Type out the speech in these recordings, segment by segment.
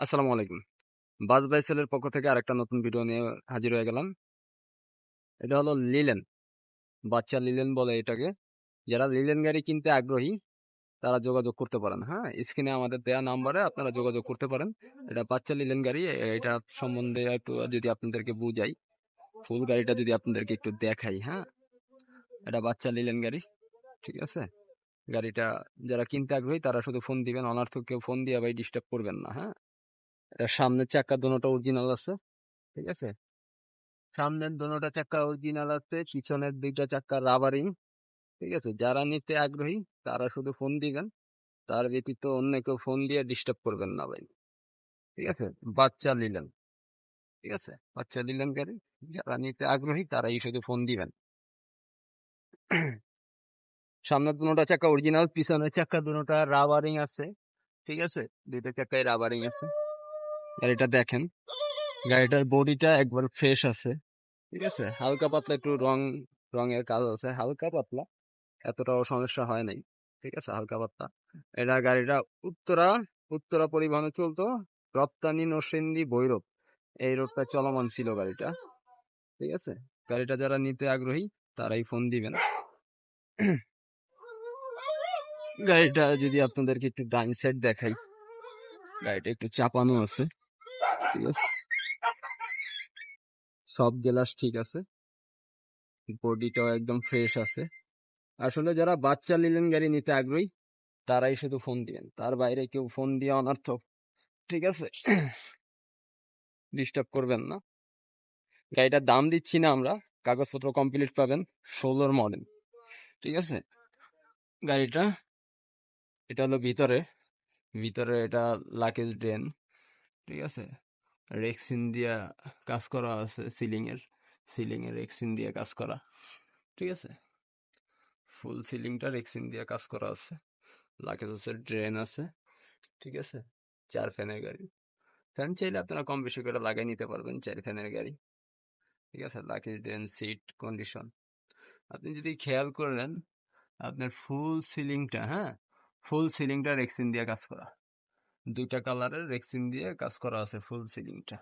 আসসালামু আলাইকুম। বাজ বাইসেলের পক্ষ থেকে আরেকটা নতুন ভিডিও নিয়ে হাজির হয়ে গেলাম। এটা হলো লিলেন। বাচ্চা লিলেন বলে এটাকে। যারা লিলেন গাড়ি কিনতে আগ্রহী, তারা যোগাযোগ করতে পারেন। হ্যাঁ স্ক্রিনে আমাদের দেয়া নাম্বারে আপনারা যোগাযোগ করতে পারেন। এটা বাচ্চা লিলেন গাড়ি, এটা সম্বন্ধে একটু যদি আপনাদেরকে বুঝাই, ফুল গাড়িটা যদি আপনাদেরকে একটু দেখাই। হ্যাঁ এটা বাচ্চা লিলেন গাড়ি, ঠিক আছে? গাড়িটা যারা কিনতে আগ্রহী, তারা শুধু ফোন দিবেন অনার্থ কেউ ফোন দিয়ে ভাই ডিস্টার্ব করবেন না। হ্যাঁ এটা সামনের চাকা দুটোটা অরিজিনাল আছে, ঠিক আছে? সামনের দুটোটা চাকা অরিজিনাল আছে, পিছনের দুইটা চাকা রাবারিং ঠিক আছে? যারা নিতে আগ্রহী, তারা শুধু ফোন দিবেন, তার ব্যতীত অন্য কেউ ফোন দিয়ে ডিস্টার্ব করবেন না ভাই, ঠিক আছে? বাচ্চা নিলেন, ঠিক আছে? বাচ্চা নিলেন গাড়ি, যারা নিতে আগ্রহী, তারাই শুধু ফোন দিবেন। সামনের দুটোটা চাকা অরিজিনাল পিছনের চাকা দুটোটা রাবারিং আছে, ঠিক আছে? দুইটা চাকায় রাবারিং আছে। গাড়িটা দেখেন। গাড়িটার বডিটা একবার ফ্রেশ আছে, ঠিক আছে? হালকা পাতলা একটু রং, রঙের কাজ আছে। হালকা পাতলা, এতটাও সমস্যা হয় নাই, ঠিক আছে? হালকা পাতলা। এটা গাড়িটা উত্তরা উত্তরা পরিবহনে চলতো, রপ্তানি নরসিংদী ভৈরব। এই রোডটা চলমান ছিল গাড়িটা, ঠিক আছে? গাড়িটা যারা নিতে আগ্রহী, তারাই ফোন দিবেন। গাড়িটা যদি আপনাদেরকে একটু ডাইন সাইড দেখাই, গাড়িটা একটু চাপানো আছে। ঠিক আছে? সব গেলাস ঠিক আছে। বডিটাও একদম ফ্রেশ আছে। আসলে যারা বাচ্চা নিলেন গাড়ি নিতে আগ্রহী, তারাই শুধু ফোন দিবেন। তার বাইরে কেউ ফোন দিয়ে অনর্থক ঠিক আছে? ডিস্টার্ব করবেন না। গাড়িটার দাম দিচ্ছি না আমরা। কাগজপত্র কমপ্লিট পাবেন ষোলোর মডেল, ঠিক আছে? গাড়িটা, এটা হলো ভিতরে। ভিতরে এটা লাকেজ ড্রেন ঠিক আছে? রেক্সিন দিয়া কাজ করা আছে সিলিং এর সিলিং এর রেক্সিন দিয়ে কাজ করা। ঠিক আছে? ফুল সিলিংটা রেক্সিন দিয়ে কাজ করা আছে। লাকেজ আছে ড্রেন আছে। ঠিক আছে? চার ফ্যানের গাড়ি। ফ্যান চাইলে আপনারা কম বেশি করে লাগিয়ে নিতে পারবেন, চার ফ্যানের গাড়ি। ঠিক আছে? লাকেজ ড্রেন সিট কন্ডিশন আপনি যদি খেয়াল করেন, আপনার ফুল সিলিংটা হ্যাঁ? ফুল সিলিংটা রেক্সিন দিয়ে কাজ করা। দুইটা কালারের রেক্সিন দিয়ে কাজ করা আছে ফুল সিলিংটা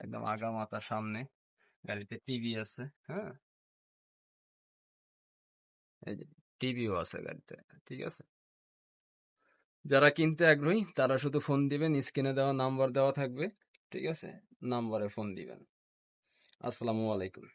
একদম আগা মাথা সামনে, গাড়িতে টিভি আছে হ্যাঁ? এই যে টিভিও আছে গাড়িতে, ঠিক আছে? যারা কিনতে আগ্রহী, তারা শুধু ফোন দিবেন স্ক্রিনে দেওয়া নাম্বার দেওয়া থাকবে, ঠিক আছে? নাম্বারে ফোন দিবেন। আসসালামু আলাইকুম।